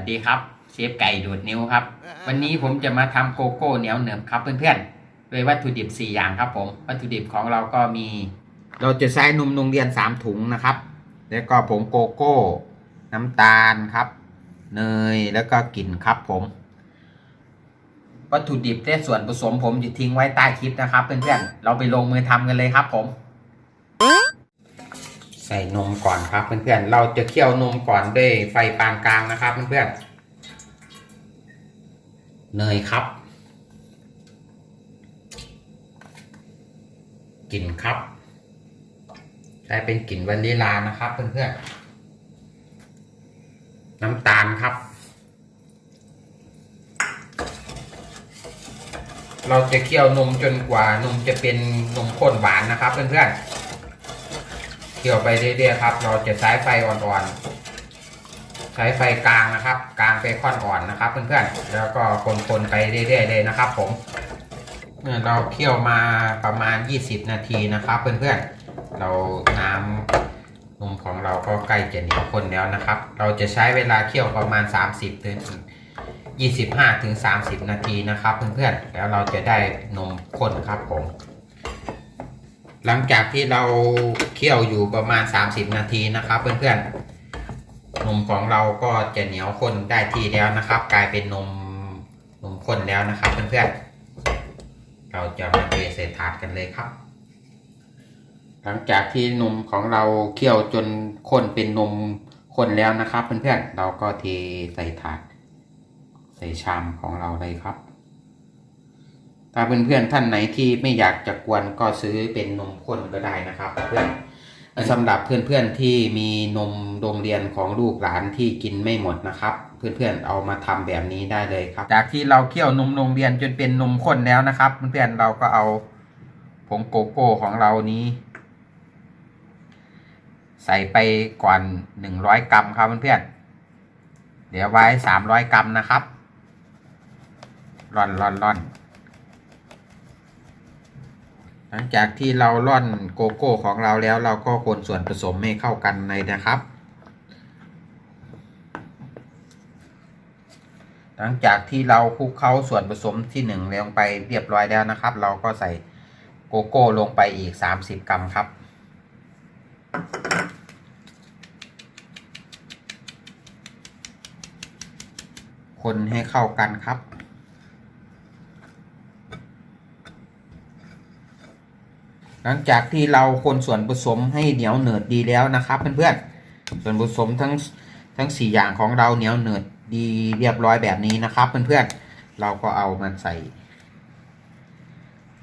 สวัสดีครับเชฟไก่ดูดนิ้วครับ วันนี้ผมจะมาทำโกโก้เหนียวเหนิมครับเพื่อนๆโดยวัตถุดิบ 4 อย่างครับผมวัตถุดิบของเราก็มี เราจะใช้นมโรงเรียน 3 ถุงนะครับ แล้วก็ผงโกโก้ น้ำตาลครับ เนยแล้วก็กลิ่นครับผม วัตถุดิบและส่วนผสมผมจะทิ้งไว้ใต้คลิปนะครับ เพื่อนๆเราไปลงมือทำกันเลยครับผม ใส่นมก่อนครับเพื่อนๆ เราจะเคี่ยวนมก่อนด้วยไฟปานกลางนะครับเพื่อนๆ เนยครับกลิ่นครับ ใช้เป็นกลิ่นวานิลานะครับเพื่อนๆ น้ำตาลครับ เราจะเคี่ยวนมจนกว่านมจะเป็นนมข้นหวานนะครับเพื่อนๆ เคี่ยวไปเรื่อยๆครับ เราจะใช้ไฟอ่อนๆ ใช้ไฟกลางนะครับ กลางไปค่อนอ่อนนะครับเพื่อนๆ แล้วก็คนๆไปเรื่อยๆเลยนะครับ ผมเมื่อเราเคี่ยวมาประมาณ 20 นาทีนะครับ เพื่อนๆ เราน้ำนมของเราก็ใกล้จะเหนียวข้นแล้วนะครับ เราจะใช้เวลาเคี่ยวประมาณ 30ถึง25ถึง30 นาทีนะครับ เพื่อนๆ แล้วเราจะได้นมข้นครับผม หลังจากที่เราเคี่ยวอยู่ประมาณ 30 นาทีนะครับ เพื่อนๆนมของเราก็จะเหนียวข้นได้ทีแล้วนะครับ กลายเป็นนมนมข้นแล้วนะครับ เพื่อนๆเราจะมาเทใส่ถาดกันเลยครับ หลังจากที่นมของเราเคี่ยวจนข้นเป็นนมข้นแล้วนะครับ เพื่อนๆเราก็เทใส่ถาด ใส่ชามของเราเลยครับ ถ้าเพื่อนๆท่านไหนที่ไม่อยากจะกวนก็ซื้อเป็นนมข้นก็ได้นะครับเพื่อนสำหรับเพื่อนๆที่มีนมโรงเรียนของลูกหลานที่กินไม่หมดนะครับ เพื่อนๆเอามาทำแบบนี้ได้เลยครับ จากที่เราเคี่ยวนมโรงเรียนจนเป็นนมข้นแล้วนะครับ เพื่อนๆเราก็เอาผงโกโก้ของเรานี้ ใส่ไปก่อนหนึ่งร้อยกรัมครับเพื่อนๆเดี๋ยวไว้สามร้อยกรัมนะครับร่อนร่อนร่อน หลังจากที่เราร่อนโกโก้ของเราแล้วเราก็คนส่วนผสมให้เข้ากันเลยนะครับ หลังจากที่เราคลุกเข้าส่วนผสมที่หนึ่งลงไปเรียบร้อยแล้วนะครับ เราก็ใส่โกโก้ลงไปอีก 30 กรัมครับคนให้เข้ากันครับ หลังจากที่เราคนส่วนผสมให้เหนียวเหนืดดีแล้วนะครับ เพื่อนๆ ส่วนผสมทั้งทั้งสี่อย่างของเราเหนียวเหนืดดีเรียบร้อยแบบนี้นะครับ เพื่อนๆ เราก็เอามันใส่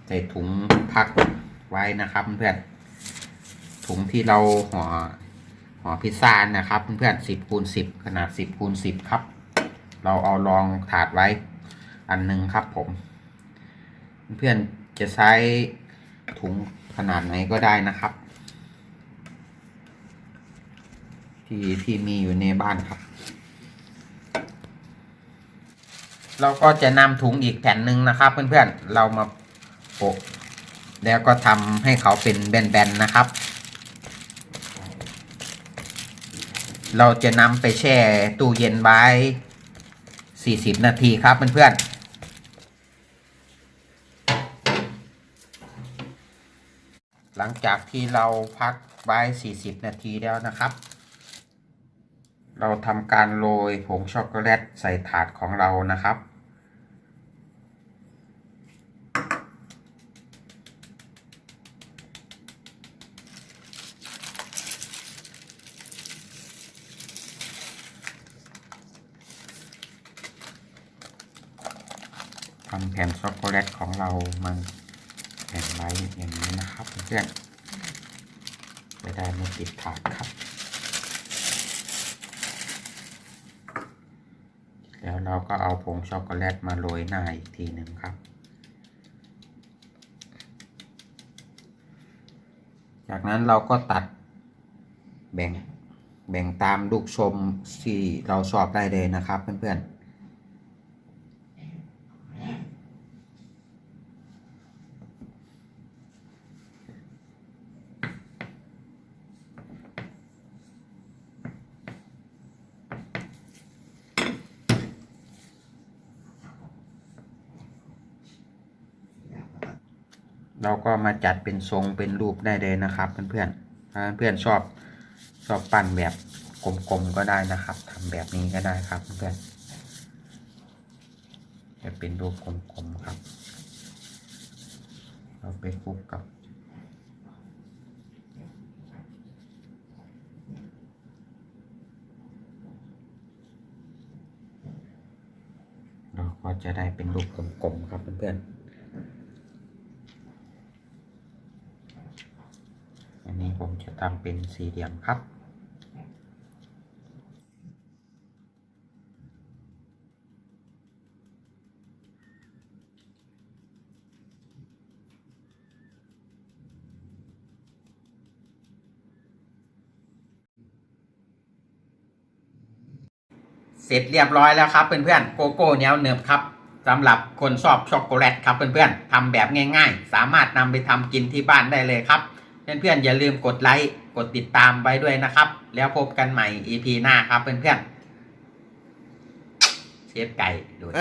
ใส่ถุงพักไว้นะครับ เพื่อนๆ ถุงที่เราห่อห่อพิซซ่านะครับ เพื่อนๆสิบคูณสิบขนาดสิบคูณสิบครับ เราเอารองถาดไว้อันหนึ่งครับผม เพื่อนๆจะใช้ถุง ขนาดไหนก็ได้นะครับ ที่ที่มีอยู่ในบ้านครับ เราก็จะนำถุงอีกแผ่นหนึ่งนะครับ เพื่อนๆเรามาโปะแล้วก็ทำให้เขาเป็นแบนๆนะครับ เราจะนำไปแช่ตู้เย็นไว้ 40 นาทีครับเพื่อนๆ หลังจากที่เราพักไว้ 40 นาทีแล้วนะครับ เราทำการโรยผงช็อกโกแลตใส่ถาดของเรานะครับ ทำแผ่นช็อกโกแลตของเรามัน แผ่นไว้อย่างนี้นะครับเพื่อนๆจะได้ไม่ติดถาดครับ แล้วเราก็เอาผงช็อกโกแลตมาโรยหน้าอีกทีหนึ่งครับ จากนั้นเราก็ตัดแบ่งแบ่งตามลูกชมที่เราชอบได้เลยนะครับเพื่อนๆ เราก็มาจัดเป็นทรงเป็นรูปได้เลยนะครับเพื่อนๆถ้าเพื่อนชอบชอบปั้นแบบกลมๆก็ได้นะครับทำแบบนี้ก็ได้ครับเพื่อนจะเป็นรูปกลมๆครับ เราไปคลุกกับเราก็จะได้เป็นรูปกลมๆครับเพื่อนๆ อันนี้ ผมจะทำเป็นสี่เหลี่ยมครับ เสร็จเรียบร้อยแล้วครับเพื่อนๆโกโก้เนียเนิบครับสำหรับคนชอบช็อกโกแลตครับเพื่อนๆทำแบบง่ายๆ สามารถนำไปทำกินที่บ้านได้เลยครับ เพื่อนๆอย่าลืมกดไลค์กดติดตามไว้ด้วยนะครับ แล้วพบกันใหม่ EP หน้าครับเพื่อนๆเชฟไก่ดูด